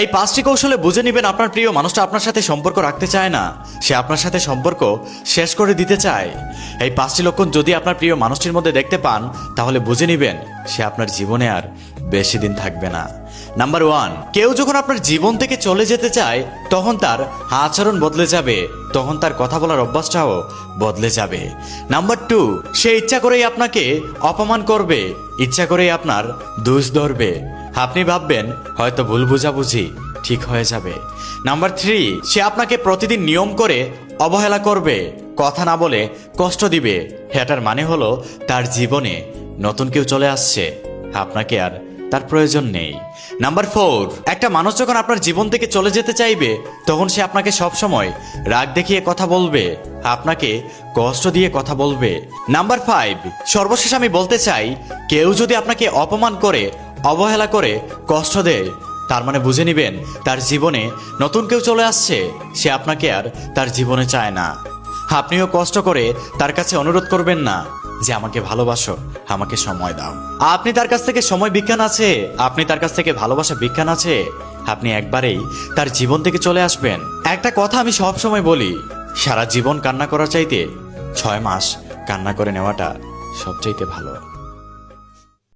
এই পাঁচটি কৌশলে বুঝে নেবেন আপনার প্রিয় মানুষটা আপনার সাথে সম্পর্ক রাখতে চায় না। সে আপনার সাথে সম্পর্ক শেষ করে দিতে চায়। এই পাঁচটি লক্ষণ যদি আপনার প্রিয় মানুষটির মধ্যে দেখতে পান, তাহলে বুঝে নেবেন সে আপনার জীবনে আর বেশি দিন থাকবে না। নাম্বার ওয়ান কেউ যখন আপনার জীবন থেকে চলে যেতে চায়, তখন তার আচরণ বদলে যাবে, তখন তার কথা বলার অভ্যাসটাও বদলে যাবে। নাম্বার টু সে ইচ্ছা করেই আপনাকে অপমান করবে, ইচ্ছা করেই আপনার দোষ ধরবে। আপনি ভাববেন, হয়তো ভুল বুঝাবুঝি ঠিক হয়ে যাবে। নাম্বার থ্রি সে আপনাকে প্রতিদিন নিয়ম করে অবহেলা করবে, কথা না বলে কষ্ট দিবে। এটার মানে হলো তার জীবনে নতুন কেউ চলে আসছে। আপনাকে আর তার প্রয়োজন নেই। নাম্বার ফোর, একটা মানুষ যখন আপনার জীবন থেকে চলে যেতে চাইবে, তখন সে আপনাকে সবসময় রাগ দেখিয়ে কথা বলবে, আপনাকে কষ্ট দিয়ে কথা বলবে। নাম্বার ফাইভ, সর্বশেষ আমি বলতে চাই, কেউ যদি আপনাকে অপমান করে, অবহেলা করে, কষ্ট দেয়, তার মানে বুঝে নিবেন, তার জীবনে নতুন কেউ চলে আসছে, সে আপনাকে আর তার জীবনে চায় না। আপনিও কষ্ট করে তার কাছে অনুরোধ করবেন না। যে আমাকে ভালোবাসো, আমাকে সময় দাও। আপনি তার কাছ থেকে সময় বিজ্ঞান আছে, আপনি তার কাছ থেকে ভালোবাসা বিজ্ঞান আছে, আপনি একবারেই তার জীবন থেকে চলে আসবেন। একটা কথা আমি সব সময় বলি, সারা জীবন কান্না করার চাইতে ছয় মাস কান্না করে নেওয়াটা সবচাইতে ভালো।